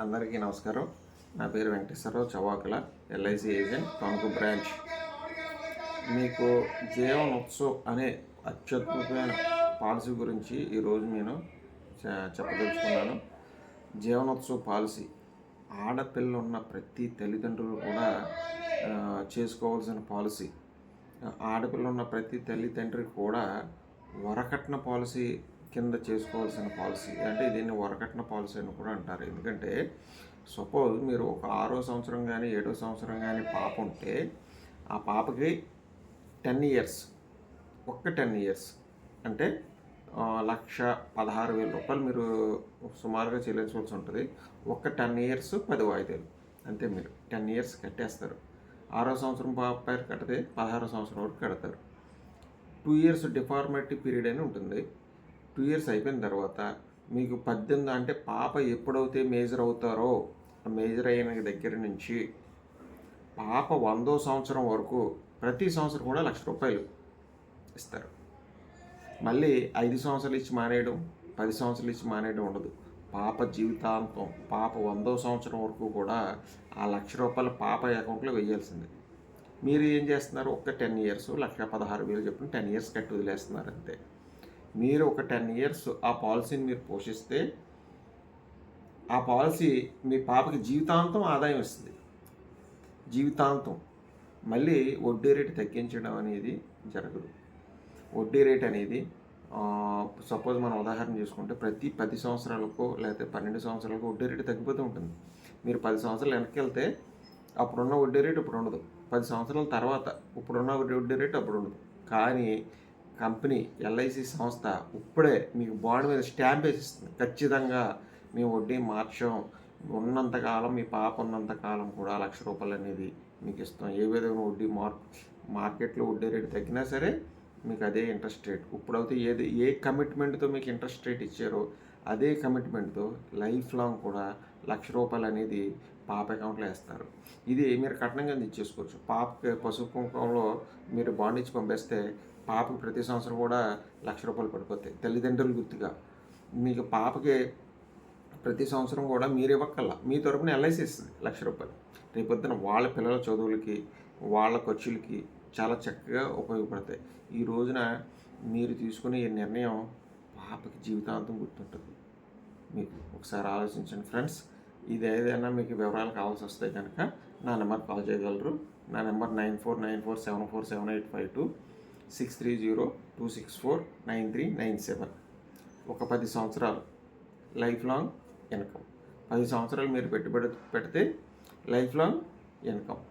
అందరికీ నమస్కారం. నా పేరు Venkateswara Rao Chavakula LIC agent Tanuku branch. మీకు జీవన్ ఉత్సవ్ అనే అత్యద్భుతమైన పాలసీ గురించి ఈరోజు నేను చెప్పదలుచుకున్నాను. జీవనోత్సవ పాలసీ ఆడపిల్ల ఉన్న ప్రతి తల్లిదండ్రులు కూడా చేసుకోవాల్సిన పాలసీ. ఆడపిల్ల ఉన్న ప్రతి తల్లిదండ్రికి కూడా వరకట్న పాలసీ కింద చేసుకోవాల్సిన పాలసీ అంటే దీన్ని వరకట్న పాలసీ అని కూడా అంటారు. ఎందుకంటే సపోజ్ మీరు ఒక ఆరో సంవత్సరం కానీ ఏడో సంవత్సరం కానీ పాప ఉంటే ఆ పాపకి టెన్ ఇయర్స్ ఒక్క టెన్ ఇయర్స్ అంటే లక్ష పదహారు వేల రూపాయలు మీరు సుమారుగా చెల్లించవలసి ఉంటుంది. ఒక్క టెన్ ఇయర్స్ పది వాయిదాలు అంతే మీరు. టెన్ ఇయర్స్ కట్టేస్తారు. ఆరో సంవత్సరం పాప పేరు కడితే పదహారో సంవత్సరం వరకు కడతారు. టూ ఇయర్స్ డిఫార్మేటివ్ పీరియడ్ అని ఉంటుంది. టూ ఇయర్స్ అయిపోయిన తర్వాత మీకు పద్దెనిమిది అంటే పాప ఎప్పుడైతే మేజర్ అవుతారో మేజర్ అయిన దగ్గర నుంచి పాప వందో సంవత్సరం వరకు ప్రతి సంవత్సరం కూడా లక్ష రూపాయలు ఇస్తారు. మళ్ళీ ఐదు సంవత్సరాలు ఇచ్చి మానేయడం పది సంవత్సరాలు ఇచ్చి మానేయడం ఉండదు. పాప జీవితాంతం పాప వందో సంవత్సరం వరకు కూడా ఆ లక్ష రూపాయలు పాప అకౌంట్లో వేయాల్సిందే. మీరు ఏం చేస్తున్నారు? ఒక్క టెన్ ఇయర్స్ లక్ష పదహారు వేలు చెప్పిన టెన్ ఇయర్స్ కట్టి వదిలేస్తున్నారు అంతే. మీరు ఒక టెన్ ఇయర్స్ ఆ పాలసీని మీరు పోషిస్తే ఆ పాలసీ మీ పాపకి జీవితాంతం ఆదాయం ఇస్తుంది జీవితాంతం. మళ్ళీ వడ్డీ రేటు తగ్గించడం అనేది జరగదు. వడ్డీ రేట్ అనేది సపోజ్ మనం ఉదాహరణ చేసుకుంటే ప్రతి పది సంవత్సరాలకు లేకపోతే పన్నెండు సంవత్సరాలకు వడ్డీ రేటు తగ్గిపోతూ ఉంటుంది. మీరు పది సంవత్సరాలు వెనక్కి వెళ్తే అప్పుడున్న వడ్డీ రేటు ఇప్పుడు ఉండదు. పది సంవత్సరాల తర్వాత ఇప్పుడున్న వడ్డీ వడ్డీ రేటు అప్పుడు ఉండదు. కానీ కంపెనీ ఎల్ఐసి సంస్థ ఇప్పుడే మీకు బాండ్ మీద స్టాంప్ వేసిస్తుంది. ఖచ్చితంగా మేము వడ్డీ మార్చం ఉన్నంతకాలం మీ పాప ఉన్నంతకాలం కూడా లక్ష రూపాయలు అనేది మీకు ఇస్తాం. ఏ విధమైన వడ్డీ మార్ మార్కెట్లో వడ్డీ రేటు తగ్గినా సరే మీకు అదే ఇంట్రెస్ట్ రేట్. ఇప్పుడైతే ఏది ఏ కమిట్మెంట్తో మీకు ఇంట్రెస్ట్ రేట్ ఇచ్చారో అదే కమిట్మెంట్తో లైఫ్ లాంగ్ కూడా లక్ష రూపాయలు అనేది పాప అకౌంట్లో వేస్తారు. ఇది మీరు కఠినంగా ఇచ్చేసుకోవచ్చు పాపకి పసుపు కుంకంలో మీరు బాండ్ ఇచ్చి పంపిస్తే పాపకి ప్రతి సంవత్సరం కూడా లక్ష రూపాయలు పడిపోతాయి. తల్లిదండ్రులు గుర్తుగా. మీకు పాపకి ప్రతి సంవత్సరం కూడా మీరు ఇవ్వక్కల్లా మీ తరపున ఎల్ఐసి ఇస్తుంది లక్ష రూపాయలు. రేపొద్దున వాళ్ళ పిల్లల చదువులకి వాళ్ళ ఖర్చులకి చాలా చక్కగా ఉపయోగపడతాయి. ఈ రోజున మీరు తీసుకునే ఈ నిర్ణయం పాపకి జీవితాంతం గుర్తుంటుంది. మీకు ఒకసారి ఆలోచించండి ఫ్రెండ్స్. ఇది ఏదైనా మీకు వివరాలు కావాల్సి వస్తే కనుక నా నెంబర్ కాల్ చేయగలరు. నా number nine four nine four seven four seven eight five two six three zero two six four nine three nine seven. ఒక పది సంవత్సరాలు లైఫ్ లాంగ్ ఇన్కమ్. పది సంవత్సరాలు మీరు పెట్టుబడి పెడితే లైఫ్ లాంగ్ ఇన్కమ్.